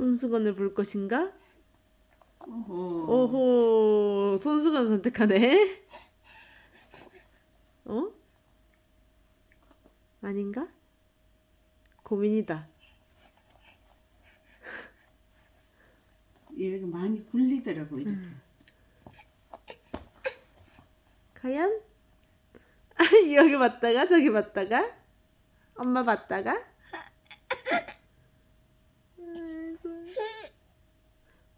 손수건을 볼 것인가? 오호. 오호, 손수건 선택하네. 어? 아닌가? 고민이다. 이렇게 많이 굴리더라고 이렇게. 과연? 여기 봤다가 저기 봤다가 엄마 봤다가 아이고.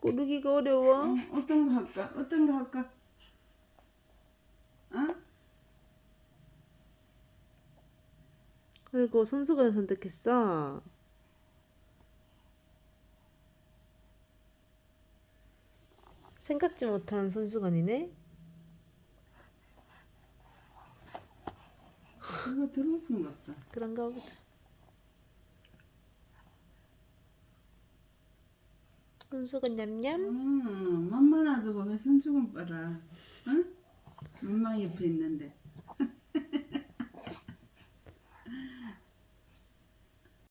고르기가 어려워. 어, 어떤 거 할까? 어떤 거 할까? 어? 아이고 손수건 선택했어. 생각지 못한 손수건이네. 그거 들어오는 것 같다. 그런가 보다. 손수건 냠냠. 음, 놔두고 왜 손주건 빨아? 응? 엄마 옆에 있는데.